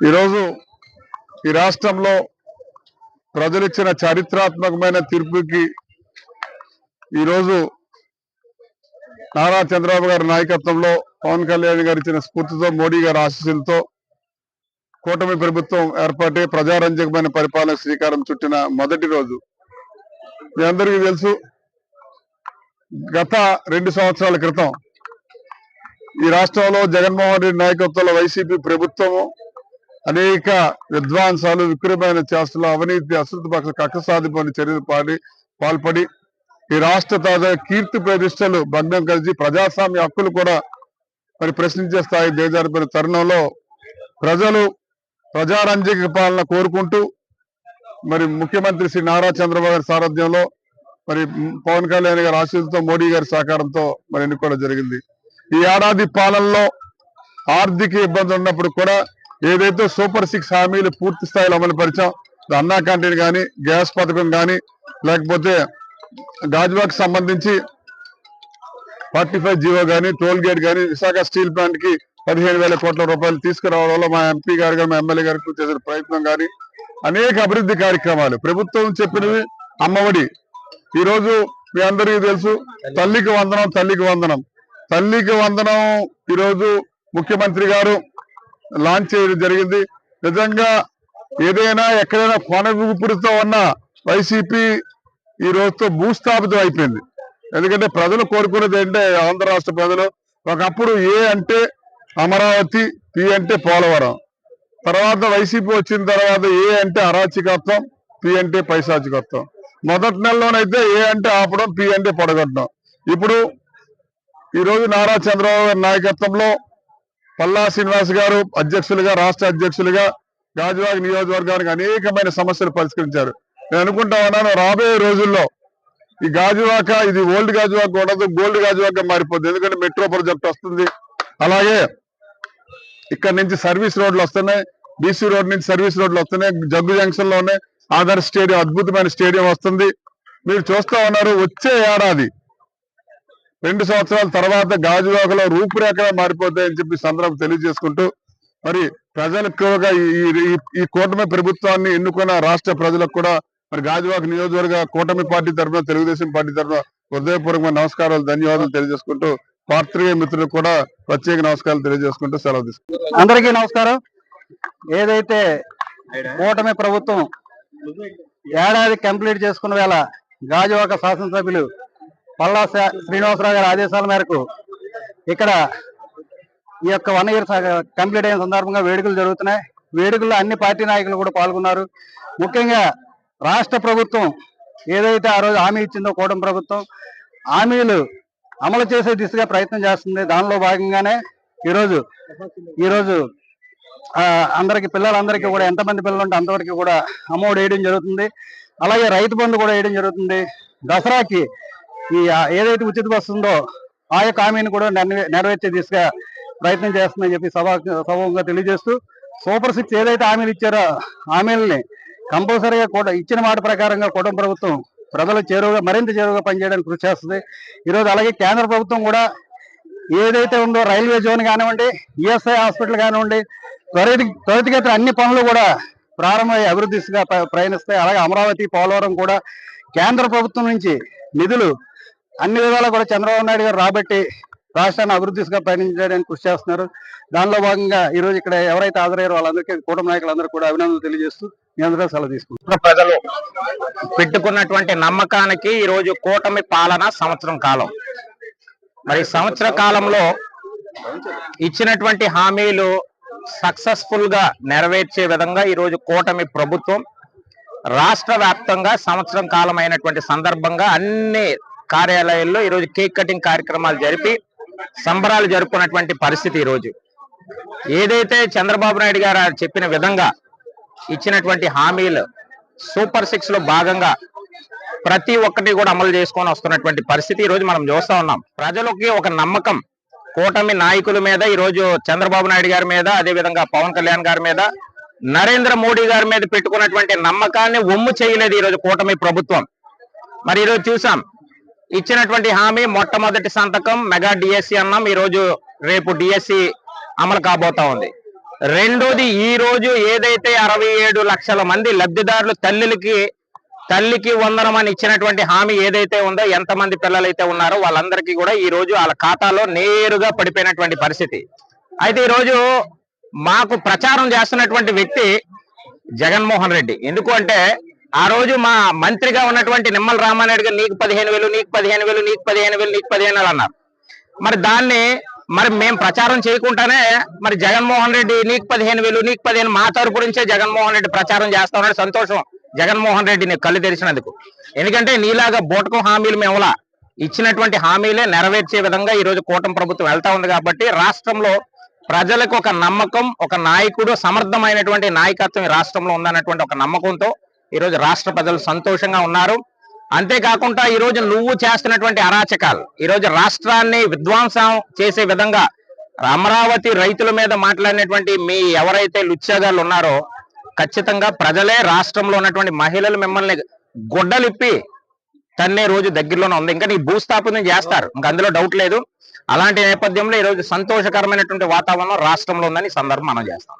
ఈరోజు ఈ రాష్ట్రంలో ప్రజలిచ్చిన చారిత్రాత్మకమైన తీర్పుకి ఈరోజు నారా చంద్రబాబు గారి నాయకత్వంలో పవన్ కళ్యాణ్ గారు ఇచ్చిన స్ఫూర్తితో మోడీ గారి ఆశీస్సులతో కూటమి ప్రభుత్వం ఏర్పాటై ప్రజారంజకమైన పరిపాలన శ్రీకారం చుట్టిన మొదటి రోజు. మీ అందరికీ తెలుసు గత రెండు సంవత్సరాల క్రితం ఈ రాష్ట్రంలో జగన్మోహన్ రెడ్డి నాయకత్వంలో వైసీపీ ప్రభుత్వము అనేక విద్వాంసాలు విక్రమైన చేష్టలు అవినీతి అశ్రుత పక్ష కక్ష సాధింపుని చర్యలు పాడి పాల్పడి ఈ రాష్ట్ర తాజా కీర్తి ప్రతిష్టలు భగ్నం కలిసి ప్రజాస్వామ్య హక్కులు కూడా మరి ప్రశ్నించే స్థాయి దిగజారిపోయిన తరుణంలో ప్రజలు ప్రజారంజక పాలన కోరుకుంటూ మరి ముఖ్యమంత్రి శ్రీ నారా చంద్రబాబు గారి సారథ్యంలో మరి పవన్ కళ్యాణ్ గారి ఆశీస్సుతో మోడీ గారి సహకారంతో మరి ఎన్నుకోవడం జరిగింది. ఈ ఏడాది పాలనలో ఆర్థిక ఇబ్బంది ఉన్నప్పుడు కూడా ఏదైతే సూపర్ సిక్స్ హామీలు పూర్తి స్థాయిలో అమలు పరిచాం అన్నా క్యాంటీన్ కానీ గ్యాస్ పథకం కానీ లేకపోతే గాజువాకి సంబంధించి ఫార్టీ ఫైవ్ జీవో కానీ టోల్ గేట్ కానీ విశాఖ స్టీల్ ప్లాంట్కి పదిహేను వేల కోట్ల రూపాయలు తీసుకురావడంలో మా ఎంపీ గారు కానీ మా ఎమ్మెల్యే గారికి చేసిన ప్రయత్నం కానీ అనేక అభివృద్ధి కార్యక్రమాలు. ప్రభుత్వం చెప్పినవి అమ్మఒడి. ఈరోజు మీ అందరికీ తెలుసు తల్లికి వందనం తల్లికి వందనం. తల్లికి వందనం ఈరోజు ముఖ్యమంత్రి గారు లాంచ్ చేయడం జరిగింది. నిజంగా ఏదైనా ఎక్కడైనా కొన ఊపిరితో ఉన్న వైసీపీ ఈ రోజుతో భూస్థాపితం అయిపోయింది. ఎందుకంటే ప్రజలు కోరుకునేది ఏంటంటే ఆంధ్ర రాష్ట్ర ప్రజలు ఒకప్పుడు ఏ అంటే అమరావతి పి అంటే పోలవరం. తర్వాత వైసీపీ వచ్చిన తర్వాత ఏ అంటే అరాచకత్వం పి అంటే పైశాచికత్వం. మొదటి నెలలోనైతే ఏ అంటే ఆపడం పి అంటే పొడగొట్టడం. ఇప్పుడు ఈరోజు నారా చంద్రబాబు గారి నాయకత్వంలో పల్లా శ్రీనివాస్ గారు అధ్యక్షులుగా రాష్ట్ర అధ్యక్షులుగా గాజువాక నియోజకవర్గానికి అనేకమైన సమస్యలు పరిష్కరించారు. నేను అనుకుంటా ఉన్నాను రాబోయే రోజుల్లో ఈ గాజువాక ఇది ఓల్డ్ గాజువాక ఉండదు గోల్డ్ గాజువాక మారిపోతుంది ఎందుకంటే మెట్రో ప్రాజెక్ట్ వస్తుంది. అలాగే ఇక్కడ నుంచి సర్వీస్ రోడ్లు వస్తున్నాయి. బీసీ రోడ్ నుంచి సర్వీస్ రోడ్లు వస్తున్నాయి. జగ్గు జంక్షన్లోనే ఆదర్శ్ స్టేడియం అద్భుతమైన స్టేడియం వస్తుంది. మీరు చూస్తా ఉన్నారు వచ్చే ఏడాది రెండు సంవత్సరాల తర్వాత గాజువాకలో రూపురేఖలు మారిపోతాయని చెప్పి సందర్భం తెలియజేసుకుంటూ మరి ప్రజలకు ఎక్కువగా ఈ- ఈ- ఈ కూటమి ప్రభుత్వాన్ని ఎన్నుకున్న రాష్ట్ర ప్రజలకు కూడా మరి గాజువాక నియోజకవర్గ కూటమి పార్టీ తరఫున తెలుగుదేశం పార్టీ తరఫున హృదయపూర్వక నమస్కారాలు ధన్యవాదాలు తెలియజేసుకుంటూ పాత్రికేయ మిత్రులకు కూడా ప్రత్యేక నమస్కారాలు తెలియజేసుకుంటూ సెలవు తీసుకుంటాం అందరికీ నమస్కారం. ఏదైతే కూటమి ప్రభుత్వం ఏడాది కంప్లీట్ చేసుకున్న వేళ గాజువాక శాసనసభ్యులు పల్లా శ్రీనివాసరావు గారి ఆదేశాల మేరకు ఇక్కడ ఈ యొక్క వన్ ఇయర్ కంప్లీట్ అయిన సందర్భంగా వేడుకలు జరుగుతున్నాయి. వేడుకల్లో అన్ని పార్టీ నాయకులు కూడా పాల్గొన్నారు. ముఖ్యంగా రాష్ట్ర ప్రభుత్వం ఏదైతే ఆ రోజు హామీ ఇచ్చిందో కూటమి ప్రభుత్వం హామీలు అమలు చేసే దిశగా ప్రయత్నం చేస్తుంది. దానిలో భాగంగానే ఈరోజు ఈరోజు అందరికి పిల్లలందరికీ కూడా ఎంతమంది పిల్లలు ఉంటే అంతవరకు కూడా అమౌంట్ వేయడం జరుగుతుంది. అలాగే రైతు బంధు కూడా వేయడం జరుగుతుంది. దసరాకి ఈ ఏదైతే ఉచిత బస్సు ఉందో ఆ యొక్క హామీని కూడా నెరవేర్చే దిశగా ప్రయత్నం చేస్తుందని చెప్పి సభ సభంగా తెలియజేస్తూ సూపర్ సిక్స్ ఏదైతే హామీలు ఇచ్చారో హామీలని కంపల్సరీగా కూడా ఇచ్చిన మాట ప్రకారంగా కుటుంబ ప్రభుత్వం ప్రజలు చేరువుగా మరింత చేరువుగా పనిచేయడానికి కృషి చేస్తుంది. ఈరోజు అలాగే కేంద్ర ప్రభుత్వం కూడా ఏదైతే ఉందో రైల్వే జోన్ కానివ్వండి ఈఎస్ఐ హాస్పిటల్ కానివ్వండి త్వరిత త్వరితగతిన అన్ని పనులు కూడా ప్రారంభమై అభివృద్ధిగా ప్రయాణిస్తాయి. అలాగే అమరావతి పోలవరం కూడా కేంద్ర ప్రభుత్వం నుంచి నిధులు అన్ని విధాలా కూడా చంద్రబాబు నాయుడు గారు రాబట్టి రాష్ట్రాన్ని అభివృద్ధిగా పయనించడానికి కృషి చేస్తున్నారు. దానిలో భాగంగా ఈ రోజు ఇక్కడ ఎవరైతే హాజరయ్యారో వాళ్ళందరికీ కూటమి నాయకులందరూ కూడా అభినందనలు తెలియజేస్తూ మీ అందరూ సెలవు తీసుకుంటారు ప్రజలు పెట్టుకున్నటువంటి నమ్మకానికి ఈ రోజు కూటమి పాలన సంవత్సరం కాలం. మరి సంవత్సర కాలంలో ఇచ్చినటువంటి హామీలు సక్సెస్ఫుల్గా నెరవేర్చే విధంగా ఈ రోజు కూటమి ప్రభుత్వం రాష్ట్ర వ్యాప్తంగా సంవత్సరం కాలం అయినటువంటి సందర్భంగా అన్ని కార్యాలయాల్లో ఈరోజు కేక్ కటింగ్ కార్యక్రమాలు జరిపి సంబరాలు జరుపుకున్నటువంటి పరిస్థితి ఈ రోజు ఏదైతే చంద్రబాబు నాయుడు గారు చెప్పిన విధంగా ఇచ్చినటువంటి హామీలు సూపర్ సిక్స్లో భాగంగా ప్రతి ఒక్కటి కూడా అమలు చేసుకొని వస్తున్నటువంటి పరిస్థితి ఈ రోజు మనం చూస్తా ఉన్నాం. ప్రజలకి ఒక నమ్మకం కూటమి నాయకుల మీద ఈ రోజు చంద్రబాబు నాయుడు గారి మీద అదే విధంగా పవన్ కళ్యాణ్ గారి మీద నరేంద్ర మోడీ గారి మీద పెట్టుకున్నటువంటి నమ్మకాన్ని ఒమ్ము చేయలేదు ఈ రోజు కూటమి ప్రభుత్వం. మరి ఈరోజు చూసాం ఇచ్చినటువంటి హామీ మొట్టమొదటి సంతకం మెగా డిఎస్సి అన్నాం. ఈ రోజు రేపు డిఎస్సి అమలు కాబోతా ఉంది. రెండోది ఈ రోజు ఏదైతే అరవై ఏడు లక్షల మంది లబ్ధిదారులు తల్లికి తల్లికి వందనం అని ఇచ్చినటువంటి హామీ ఏదైతే ఉందో ఎంతమంది పిల్లలైతే ఉన్నారో వాళ్ళందరికీ కూడా ఈ రోజు వాళ్ళ ఖాతాలో నేరుగా పడిపోయినటువంటి పరిస్థితి. అయితే ఈరోజు మాకు ప్రచారం చేస్తున్నటువంటి వ్యక్తి జగన్మోహన్ రెడ్డి. ఎందుకు అంటే ఆ రోజు మా మంత్రిగా ఉన్నటువంటి నిమ్మల రామారెడ్డి గారు నీకు పదిహేను వేలు నీకు పదిహేను వేలు నీకు పదిహేను వేలు నీకు పదిహేను వేలు అన్నారు. మరి దాన్ని మరి మేము ప్రచారం చేయకుండానే మరి జగన్మోహన్ రెడ్డి నీకు పదిహేను వేలు నీకు పదిహేను మా తరపు నుంచే జగన్మోహన్ రెడ్డి ప్రచారం చేస్తా ఉన్నాడు. సంతోషం. జగన్మోహన్ రెడ్డి నీకు కళ్ళు తెరిచినందుకు. ఎందుకంటే నీలాగా బోటకం హామీలు మేములా ఇచ్చినటువంటి హామీలే నెరవేర్చే విధంగా ఈ రోజు కూటమి ప్రభుత్వం వెళ్తా ఉంది కాబట్టి రాష్ట్రంలో ప్రజలకు ఒక నమ్మకం ఒక నాయకుడు సమర్థమైనటువంటి నాయకత్వం ఈ రాష్ట్రంలో ఉందన్నటువంటి ఒక నమ్మకంతో ఈ రోజు రాష్ట్ర ప్రజలు సంతోషంగా ఉన్నారు. అంతేకాకుండా ఈ రోజు నువ్వు చేస్తున్నటువంటి అరాచకాలు ఈ రోజు రాష్ట్రాన్ని విధ్వంసం చేసే విధంగా అమరావతి రైతుల మీద మాట్లాడినటువంటి మీ ఎవరైతే లుచ్చాగాళ్ళు ఉన్నారో ఖచ్చితంగా ప్రజలే రాష్ట్రంలో ఉన్నటువంటి మహిళలు మిమ్మల్ని గుడ్డలిప్పి తన్నే రోజు దగ్గరలోనే ఉంది. ఇంకా నీ భూస్థాపన చేస్తారు. ఇంకా అందులో డౌట్ లేదు. అలాంటి నేపథ్యంలో ఈ రోజు సంతోషకరమైనటువంటి వాతావరణం రాష్ట్రంలో ఉందని సందర్భం మనం చేస్తాం.